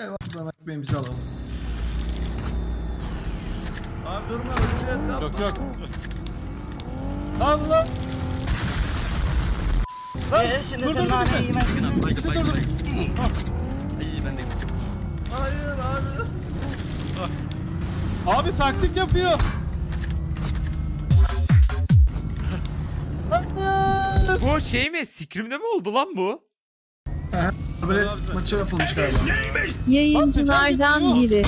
Eyvallah buradan ekmeğimizi alalım. Abi durma öleceğiz yapma. Yok yok. Allah. Ee, şimdi dur, dur, naneyi yemek Bizi dur dur. Hayır abi. Abi taktik yapıyor. Bu şey mi? Scrim'de mi oldu lan bu? Böyle maçı yapılmış galiba. Yayıncılardan biri.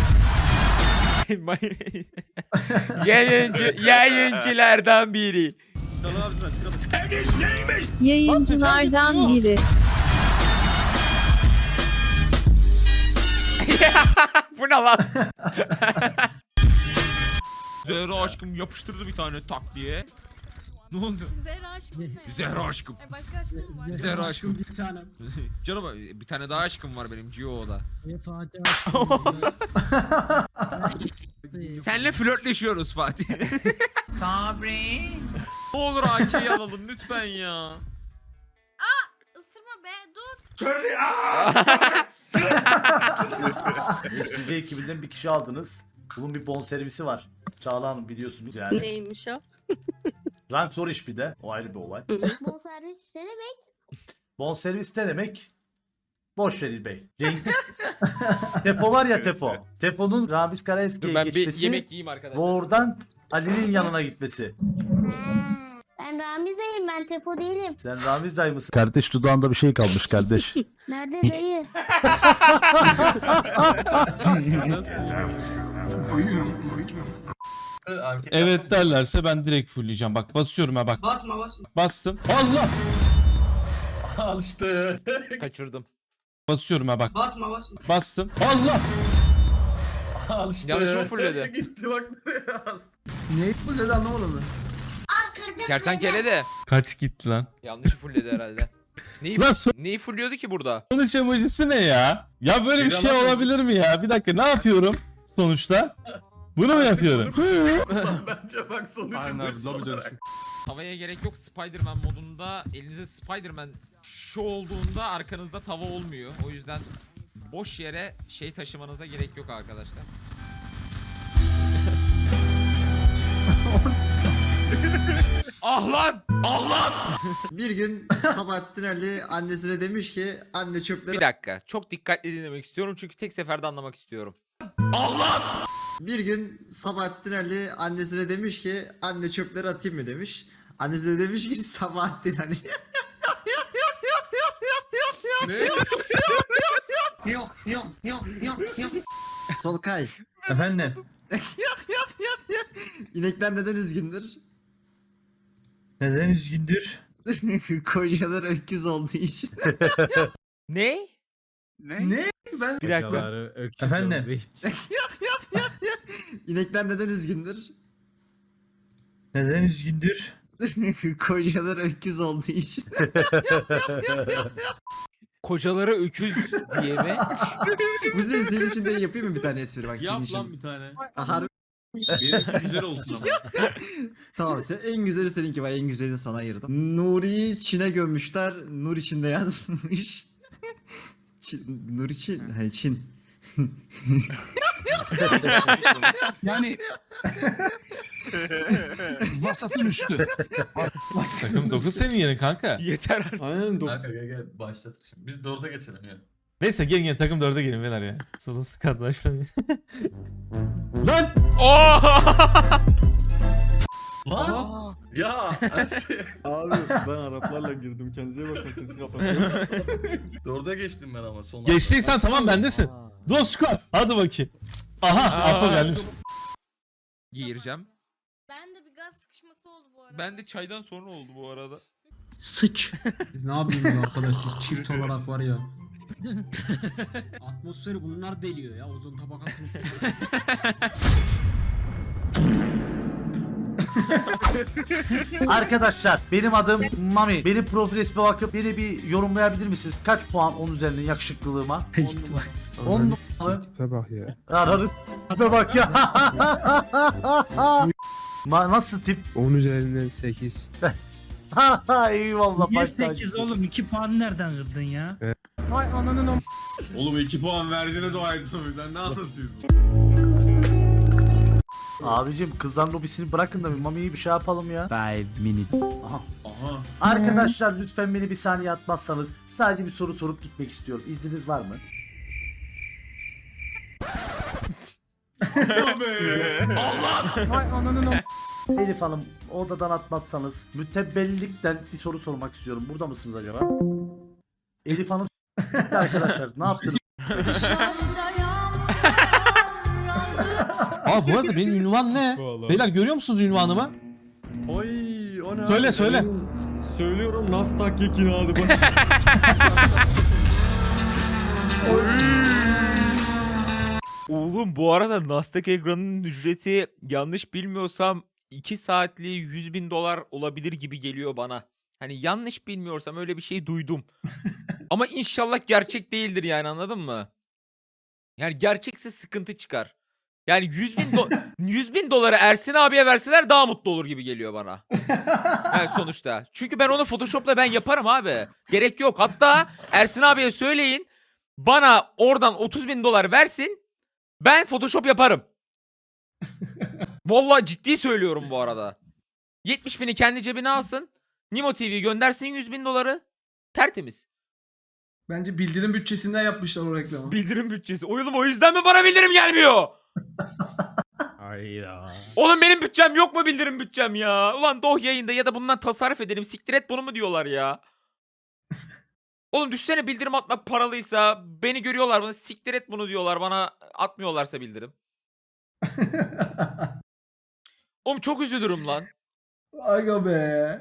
Yayıncı, yayıncılardan biri. Yayıncılardan biri. Bu ne lan? Zehra aşkım yapıştırdı bir tane tak diye. Ne oldu? Zehra aşkım ne? Zehra aşkım. E başka aşkım mı var? Zehra aşkım. bir tane. Canım bir tane daha aşkım var benim Gio'da. E, Fatih Senle flörtleşiyoruz Fatih. Sabri. ne olur AK'yi alalım lütfen ya. Isırma be dur. HPG ekibinden bir kişi aldınız. Bunun bir bon servisi var. Çağla Hanım biliyorsunuz yani. Neymiş o? Rank zor iş bir de. O ayrı bir olay. Bonservis ne demek? Bon servis ne demek? Boş ver Bey. Cenk... Tefo var ya Tefo. Tefo'nun Ramiz Dur Karaeski'ye ben bir geçmesi yemek yiyeyim ve arkadaşlar. oradan Ali'nin yanına gitmesi. Ben Ramiz'eyim ben Tefo değilim. Sen Ramiz dayı mısın? Kardeş dudağında bir şey kalmış kardeş. Nerede dayı? Evet derlerse ben direkt fullleyeceğim. Bak basıyorum ha bak. Basma basma. Bastım. Allah. Al işte. Kaçırdım. Basıyorum ha bak. Basma basma. Bastım. Allah. Al işte. Yanlışımı fulledi. Gitti bak nereye astı. Neyi bu dedi anlamadım ben. Kertenkele de. Kaç gitti lan? Yanlışı fullledi herhalde. Neyi, Lan neyi fulluyordu ki burada? Sonuç emojisi ne ya? Ya böyle bir Geri şey olabilir mi ya? Bir dakika ne yapıyorum sonuçta? Bunu mu yapıyorum? Bence bak sonucu Aynen bu abi, olarak. dönüşü. Tavaya gerek yok Spider-Man modunda. Elinize Spider-Man şu olduğunda arkanızda tava olmuyor. O yüzden boş yere şey taşımanıza gerek yok arkadaşlar. ah lan! Bir gün Sabahattin Ali annesine demiş ki anne çöpleri Bir dakika. Çok dikkatli dinlemek istiyorum çünkü tek seferde anlamak istiyorum. Bir gün Sabahattin Ali annesine demiş ki anne çöpleri atayım mı demiş. Annesi de demiş ki Sabahattin Ali. Ne? Yok yok yok yok yok. Solkay. Efendim. İnekler neden üzgündür? Neden üzgündür? Kocalar öküz olduğu için. Ne? Ne? Ben... Bir dakika. Efendim. İnekler neden üzgündür? Neden üzgündür? Kocalar öküz olduğu için. Kocaları öküz diye mi? Bu senin, senin için de yapayım mı bir tane espri bak senin Yap için. lan bir tane. Aha, Benimki güzel olsun ama. Tamam sen en güzeli seninki var en güzelini sana ayırdım. Nuri'yi Çin'e gömmüşler. Nur içinde yazmış. Çin, Nuri Çin. Hayır Çin. Yani vasatın üstü. Takım 9 senin yerin kanka. Yeter artık. Aynen Kanka gel gel başlat. Şimdi biz dörde geçelim ya. Neyse gelin gelin takım 4'e gelin beyler ya. Sana sıkıntı başlamayın. Lan! Oo! Lan! Ya! Ersin. Abi ben Araplarla girdim. Kendinize bakın sesi kapatıyorum. Dörde geçtim ben ama son Geçtiysen tamam bendesin. Dos squad. Hadi bakayım. Aha Apo gelmiş. Giyireceğim. Ben de bir gaz sıkışması oldu bu arada. Ben de çaydan sonra oldu bu arada. Sıç. Siz ne yapıyorsunuz arkadaş siz çift olarak var ya. Atmosferi bunlar deliyor ya ozon tabakasını. Arkadaşlar benim adım Mami. Benim profil resme bakıp beni bir yorumlayabilir misiniz? Kaç puan 10 üzerinden yakışıklılığıma? 10 numaralı. bak ya. Ararız. Tipe bak ya. Ma nasıl tip? 10 üzerinden 8. Eyvallah Niye baş 8 oğlum 2 puan nereden kırdın ya? Vay ananın o... Oğlum 2 puan verdiğine dua et abi. Sen ne anlatıyorsun? Abicim kızlar lobisini bırakın da bir Mami'yi bir şey yapalım ya. Five minute. Aha. Aha. Arkadaşlar lütfen beni bir saniye atmazsanız sadece bir soru sorup gitmek istiyorum. İzniniz var mı? Vay ananın o... Elif Hanım odadan atmazsanız mütebbellikten bir soru sormak istiyorum. Burada mısınız acaba? Elif Hanım arkadaşlar ne yaptınız? Aa bu arada benim ünvan ne? Beyler görüyor musunuz ünvanımı? Oy o ne Söyle, abi? söyle. Söylüyorum Nasdaq yekini aldı bak. Oğlum bu arada Nasdaq ekranının ücreti yanlış bilmiyorsam 2 saatliği 100 bin dolar olabilir gibi geliyor bana. Hani yanlış bilmiyorsam öyle bir şey duydum. Ama inşallah gerçek değildir yani anladın mı? Yani gerçekse sıkıntı çıkar. Yani 100 bin, do- 100 bin doları Ersin abiye verseler daha mutlu olur gibi geliyor bana. Yani sonuçta. Çünkü ben onu Photoshop'la ben yaparım abi. Gerek yok. Hatta Ersin abiye söyleyin. Bana oradan 30 bin dolar versin. Ben Photoshop yaparım. Vallahi ciddi söylüyorum bu arada. 70 bini kendi cebine alsın. Nimo TV göndersin 100 bin doları. Tertemiz. Bence bildirim bütçesinden yapmışlar o reklamı. Bildirim bütçesi. Oğlum o yüzden mi bana bildirim gelmiyor? Hayda. Oğlum benim bütçem yok mu bildirim bütçem ya? Ulan doh yayında ya da bundan tasarruf edelim. Siktir et bunu mu diyorlar ya? Oğlum düşsene bildirim atmak paralıysa beni görüyorlar bana siktir et bunu diyorlar bana atmıyorlarsa bildirim. Oğlum çok üzülürüm lan. Aga be.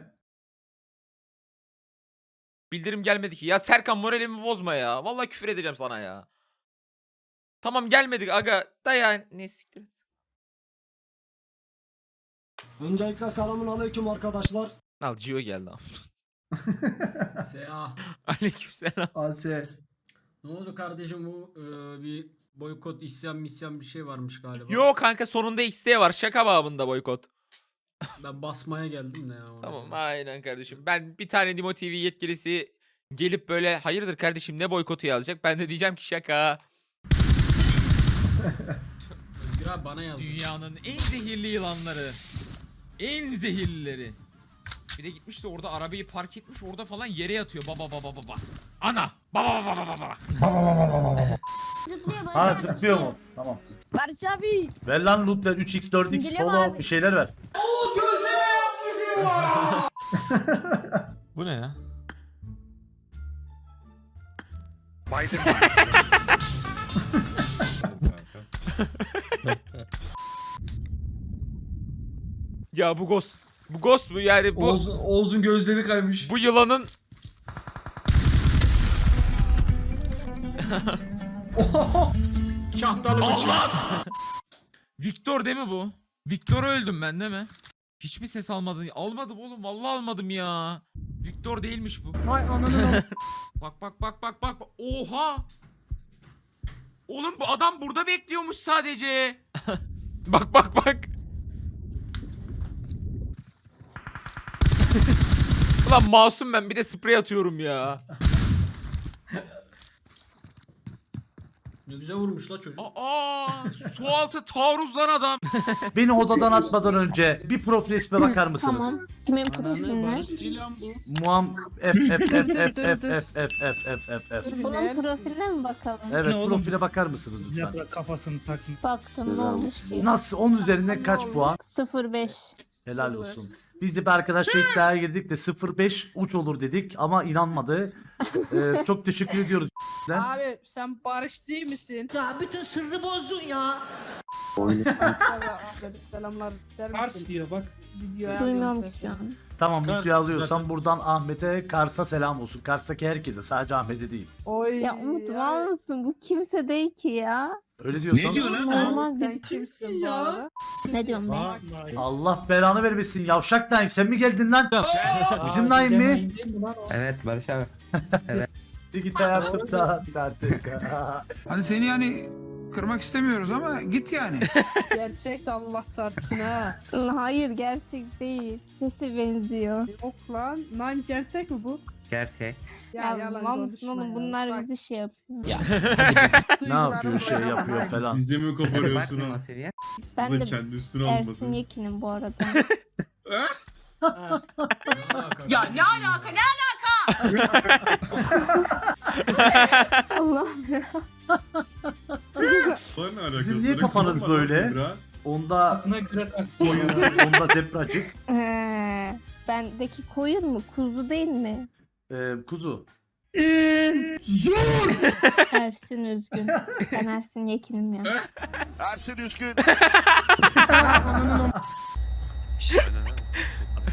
Bildirim gelmedi ki. Ya Serkan moralimi bozma ya. Vallahi küfür edeceğim sana ya. Tamam gelmedik aga da ya ne siktir. et. Öncelikle selamun aleyküm arkadaşlar. Al Gio geldi. Seha. Aleykümselam. Ase. Ne oldu kardeşim bu e, bir boykot isyan misyan bir şey varmış galiba. Yo kanka sonunda XT var. Şaka babında boykot. Ben basmaya geldim de ya. Tamam aynen kardeşim. Ben bir tane Nimo TV yetkilisi gelip böyle hayırdır kardeşim ne boykotu yazacak. Ben de diyeceğim ki şaka. Özgür abi bana yazdı. Dünyanın en zehirli yılanları. En zehirlileri. Bir de gitmiş de orada arabayı park etmiş orada falan yere yatıyor baba baba baba. Ana baba baba baba baba. Zıplıyor bana. Ha zıplıyor mu? Tamam. Barış abi. Ver lan loot ver 3x 4x Geliyor solo abi. bir şeyler ver. Bu ne ya? Ya bu ghost. Bu ghost mu yani bu Oğuz, Oğuz'un gözleri kaymış. bu yılanın Kahtalı bıçak. Victor değil mi bu? Victor'u öldüm ben değil mi? Hiçbir ses almadın. Almadım oğlum vallahi almadım ya. Victor değilmiş bu. Vay. Bak bak bak bak bak. bak. Oha! Oğlum bu adam burada bekliyormuş sadece. bak bak bak. Ulan masum ben bir de sprey atıyorum ya. Ne güzel vurmuş la çocuk. Aa, su altı taarruz lan adam. Beni odadan atmadan önce bir profil resme bakar mısınız? Tamam. Kimin profiline? Muam F F F F F F. F F F F F Bunun profiline mi bakalım? Evet profile bakar mısınız lütfen? kafasını takın. Baktım ne olmuş ki? Nasıl 10 üzerinden kaç puan? 05. Helal olsun. Biz de bir arkadaşla iddiaya girdik de 05 uç olur dedik ama inanmadı. Ee, çok teşekkür ediyoruz. Abi sen Barış değil misin? Ya bütün sırrı bozdun ya. Selamlar. Pars diyor bak. Videoya Duymuyorum ki şu an. Tamam video alıyorsam buradan Ahmet'e Kars'a selam olsun. Kars'taki herkese sadece Ahmet'e değil. Oy. Ya Umut var mısın? Bu kimse değil ki ya. Öyle diyorsan. Normal Sen bir kimsin ya? Ne diyorum ben? Allah belanı vermesin yavşak Naim sen mi geldin lan? Bizim Naim mi? Evet Barış abi. Bir git hayatımda artık. Hani seni yani kırmak istemiyoruz ama git yani. Gerçek Allah çarpsın ha. Hayır gerçek değil. Sesi benziyor. Yok lan. Lan gerçek mi bu? Gerçek. Ya, mal mısın oğlum bunlar bizi şey yapıyor. Ya. Ne yapıyor şey yapıyor falan. Bizi mi koparıyorsun ha? Ben de kendi üstüne Ersin almasın. Yekin'im bu arada. Ya ne alaka ne Allah'ım ne alakası? Sizin niye kafanız böyle? Onda koyun, onda zebracık. Ee, bendeki koyun mu? Kuzu değil mi? Ee, kuzu. Ersin Üzgün. Ben Ersin Yekin'im ya. Ersin Üskün.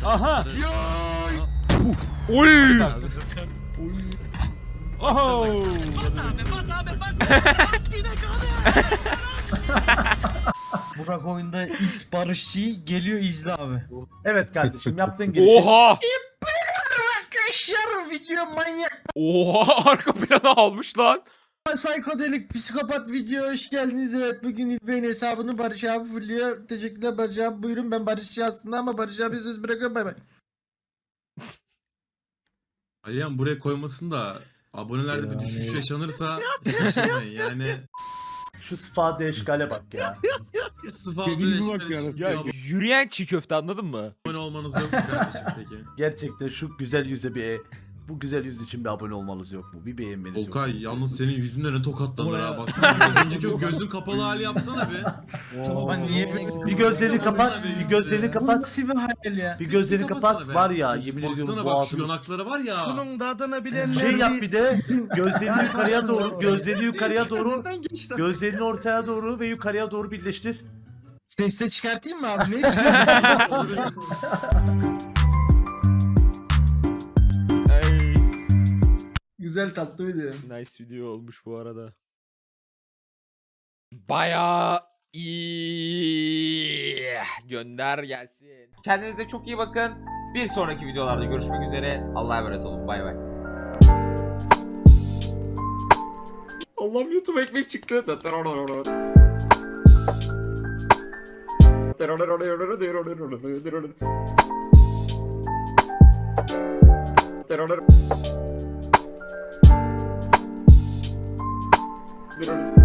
Aha. Oy! Oho. Burak oyunda X barışçı geliyor izle abi. Evet kardeşim yaptığın gelişim. Oha! Arkadaşlar video manyak Oha arka plana almış lan. psikodelik psikopat video hoş geldiniz. Evet bugün İlbey'in hesabını Barış abi fulluyor. Teşekkürler Barış abi buyurun ben Barışçı aslında ama Barış abi söz bırakıyorum bay bay. Alihan buraya koymasın da abonelerde bir düşüş yaşanırsa şaşırmayın yani. Şu spa eşkale bak ya. Sıfat Kendine bak ya. Ya yürüyen çiğ köfte anladın mı? abone olmanız yok mu kardeşim peki? Gerçekten şu güzel yüze bir e, bu güzel yüz için bir abone olmanız yok mu? Bir beğenmeniz yok mu? Olkay yalnız senin yüzünden ne tokatlanır Oraya- ha baksana. Az önceki o gözün kapalı hali yapsana bir. Ben niye Bir gözlerini kapat, bir gözlerini kapat. Nasıl bir hayal ya? Bir gözlerini kapat be. var ya yemin Baksana ediyorum bak şu boğazını yanakları var ya. Bunun tadını bilenler şey yap bir- bir de gözlerini yukarıya doğru gözlerini yukarıya doğru gözlerini ortaya doğru ve yukarıya doğru birleştir. Sesle çıkartayım mı abi? Ne Güzel tatlı video. Nice video olmuş bu arada. Bayağı iyi. Gönder gelsin. Kendinize çok iyi bakın. Bir sonraki videolarda görüşmek üzere. Allah'a emanet olun. Bay bay. Allah'ım YouTube ekmek çıktı. Good.